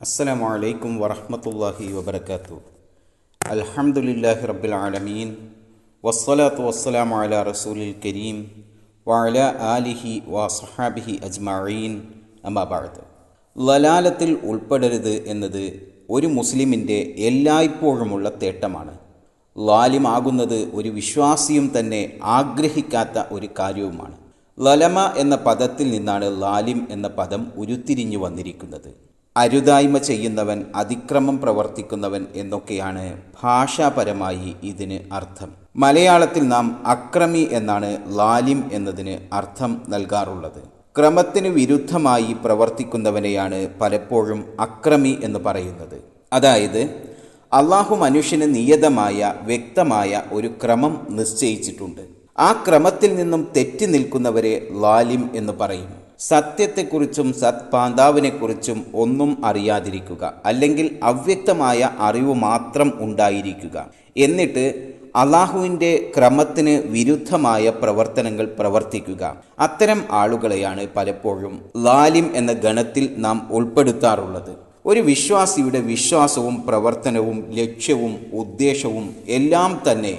അസ്സലാമു അലൈക്കും വറഹ്മത്തുള്ളാഹി വബർക്കാത്തു അൽഹംദുലില്ലാഹി റബ്ബിൽ ആലമീൻ. വസ്സലാത്തു വസ്സലാമു അല റസൂലിൽ കരീം. വഅല ആലിഹി വസഹാബിഹി അജ്മഈൻ. അമ്മാബാഴത്ത് ലലാലത്തിൽ ഉൾപ്പെടരുത് എന്നത് ഒരു മുസ്ലിമിന്റെ എല്ലായ്പ്പോഴുമുള്ള തേട്ടമാണ്. ലാലിമാകുന്നത് ഒരു വിശ്വാസിയും തന്നെ ആഗ്രഹിക്കാത്ത ഒരു കാര്യവുമാണ്. ലലമ എന്ന പദത്തിൽ നിന്നാണ് ലാലിം എന്ന പദം ഉരുത്തിരിഞ്ഞു വന്നിരിക്കുന്നത്. അരുതായ്മ ചെയ്യുന്നവൻ അതിക്രമം പ്രവർത്തിക്കുന്നവൻ എന്നൊക്കെയാണ് ഭാഷാപരമായി ഇതിന് അർത്ഥം. മലയാളത്തിൽ നാം അക്രമി എന്നാണ് ലാലിം എന്നതിന് അർത്ഥം നൽകാറുള്ളത്. ക്രമത്തിന് വിരുദ്ധമായി പ്രവർത്തിക്കുന്നവനെയാണ് പലപ്പോഴും അക്രമി എന്ന് പറയുന്നത്. അതായത് അള്ളാഹു മനുഷ്യന് നിയതമായ വ്യക്തമായ ഒരു ക്രമം നിശ്ചയിച്ചിട്ടുണ്ട്. ആ ക്രമത്തിൽ നിന്നും തെറ്റി നിൽക്കുന്നവരെ ലാലിം എന്ന് പറയും. സത്യത്തെക്കുറിച്ചും സത്പാന്താവിനെക്കുറിച്ചും ഒന്നും അറിയാതിരിക്കുക. അല്ലെങ്കിൽ അവ്യക്തമായ അറിവ് മാത്രം ഉണ്ടായിരിക്കുക. എന്നിട്ട് അള്ളാഹുവിന്റെ ക്രമത്തിന് വിരുദ്ധമായ പ്രവർത്തനങ്ങൾ പ്രവർത്തിക്കുക. അത്തരം ആളുകളെയാണ് പലപ്പോഴും ലാലിം എന്ന ഗണത്തിൽ നാം ഉൾപ്പെടുത്താറുള്ളത്. ഒരു വിശ്വാസിയുടെ വിശ്വാസവും പ്രവർത്തനവും ലക്ഷ്യവും ഉദ്ദേശവും എല്ലാം തന്നെ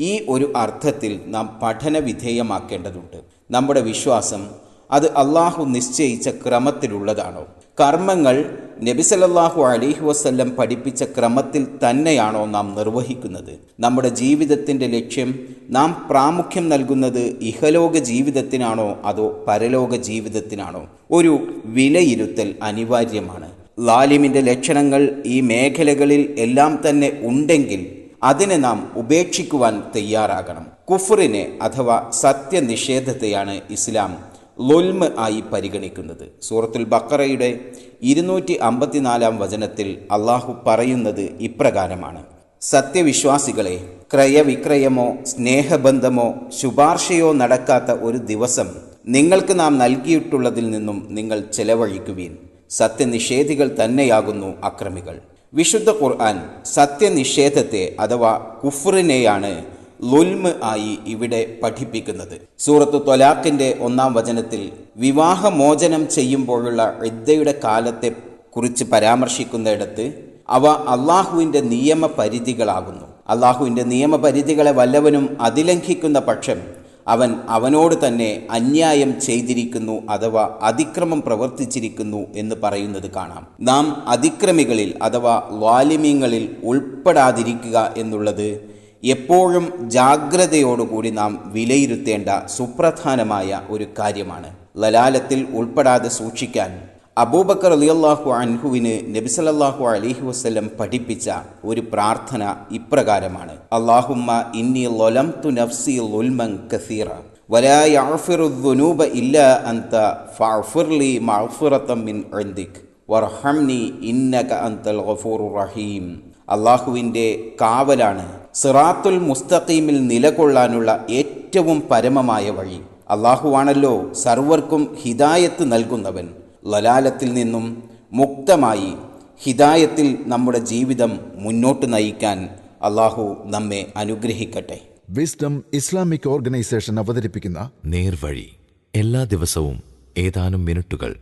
ഈ ഒരു അർത്ഥത്തിൽ നാം പഠന വിധേയമാക്കേണ്ടതുണ്ട് നമ്മുടെ വിശ്വാസം അത് അള്ളാഹു നിശ്ചയിച്ച ക്രമത്തിലുള്ളതാണോ? കർമ്മങ്ങൾ നബിസലല്ലാഹു അലിഹു വസ്ല്ലം പഠിപ്പിച്ച ക്രമത്തിൽ തന്നെയാണോ നാം നിർവഹിക്കുന്നത്? നമ്മുടെ ജീവിതത്തിന്റെ ലക്ഷ്യം നാം പ്രാമുഖ്യം നൽകുന്നത് ഇഹലോക ജീവിതത്തിനാണോ അതോ പരലോക ജീവിതത്തിനാണോ? ഒരു വിലയിരുത്തൽ അനിവാര്യമാണ്. ലാലിമിന്റെ ലക്ഷണങ്ങൾ ഈ മേഖലകളിൽ എല്ലാം തന്നെ ഉണ്ടെങ്കിൽ അതിനെ നാം ഉപേക്ഷിക്കുവാൻ തയ്യാറാകണം. കുഫറിനെ അഥവാ സത്യനിഷേധത്തെയാണ് ഇസ്ലാം ലുൽമ് ആയി പരിഗണിക്കുന്നത്. സൂറത്തുൽ ബക്കറയുടെ ഇരുന്നൂറ്റി അമ്പത്തിനാലാം വചനത്തിൽ അള്ളാഹു പറയുന്നത് ഇപ്രകാരമാണ്. സത്യവിശ്വാസികളെ ക്രയവിക്രയമോ സ്നേഹബന്ധമോ ശുപാർശയോ നടക്കാത്ത ഒരു ദിവസം നിങ്ങൾക്ക് നാം നൽകിയിട്ടുള്ളതിൽ നിന്നും നിങ്ങൾ ചെലവഴിക്കുവീൻ. സത്യനിഷേധികൾ തന്നെയാകുന്നു അക്രമികൾ. വിശുദ്ധ ഖുർആൻ സത്യനിഷേധത്തെ അഥവാ കുഫറിനെയാണ് ലുൽമ് ആയി ഇവിടെ പഠിപ്പിക്കുന്നത്. സൂറത്ത് തൊലാഖിന്റെ ഒന്നാം വചനത്തിൽ വിവാഹമോചനം ചെയ്യുമ്പോഴുള്ള ഇദ്ദയുടെ കാലത്തെ കുറിച്ച് പരാമർശിക്കുന്നിടത്ത് അവ അള്ളാഹുവിന്റെ നിയമപരിധികളാകുന്നു. അള്ളാഹുവിന്റെ നിയമപരിധികളെ വല്ലവനും അതിലംഘിക്കുന്ന പക്ഷം അവൻ അവനോട് തന്നെ അന്യായം ചെയ്തിരിക്കുന്നു അഥവാ അതിക്രമം പ്രവർത്തിച്ചിരിക്കുന്നു എന്ന് പറയുന്നത് കാണാം. നാം അതിക്രമികളിൽ അഥവാ വാലിമ്യങ്ങളിൽ ഉൾപ്പെടാതിരിക്കുക എന്നുള്ളത് എപ്പോഴും ജാഗ്രതയോടുകൂടി നാം വിലയിരുത്തേണ്ട സുപ്രധാനമായ ഒരു കാര്യമാണ് ലലാലത്തിൽ ഉൾപ്പെടാതെ സൂക്ഷിക്കാൻ അബൂബക്കർ അലിയല്ലാഹു അൻഹുവിന് നബിസലല്ലാഹു അലിഹി വസ്ലം പഠിപ്പിച്ച ഒരു പ്രാർത്ഥന ഇപ്രകാരമാണ് അള്ളാഹുമ്മ ഇന്നി ലൊലം തു നഫ്സി ലുൽമൻ കസീറ ولا يغفر الذنوب إلا أنت فاغفر لي مغفرة من عندك وارحمني إنك أنت الغفور الرحيم അള്ളാഹുവിൻ്റെ കാവലാണ് സിറാത്തുൽ മുസ്തഖീമിൽ നിലകൊള്ളാനുള്ള ഏറ്റവും പരമമായ വഴി. അള്ളാഹുവാണല്ലോ സർവർക്കും ഹിദായത്ത് നൽകുന്നവൻ. ലലാലത്തിൽ നിന്നും മുക്തമായി ഹിദായത്തിൽ നമ്മുടെ ജീവിതം മുന്നോട്ട് നയിക്കാൻ അള്ളാഹു നമ്മെ അനുഗ്രഹിക്കട്ടെ. വിസ്ഡം ഇസ്ലാമിക് ഓർഗനൈസേഷൻ അവതരിപ്പിക്കുന്ന നേർവഴി. എല്ലാ ദിവസവും ഏതാനും മിനിറ്റുകൾ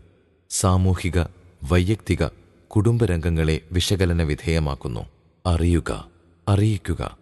സാമൂഹിക വൈയക്തിക കുടുംബരംഗങ്ങളെ വിശകലന വിധേയമാക്കുന്നു. അറിയുക അറിയിക്കുക.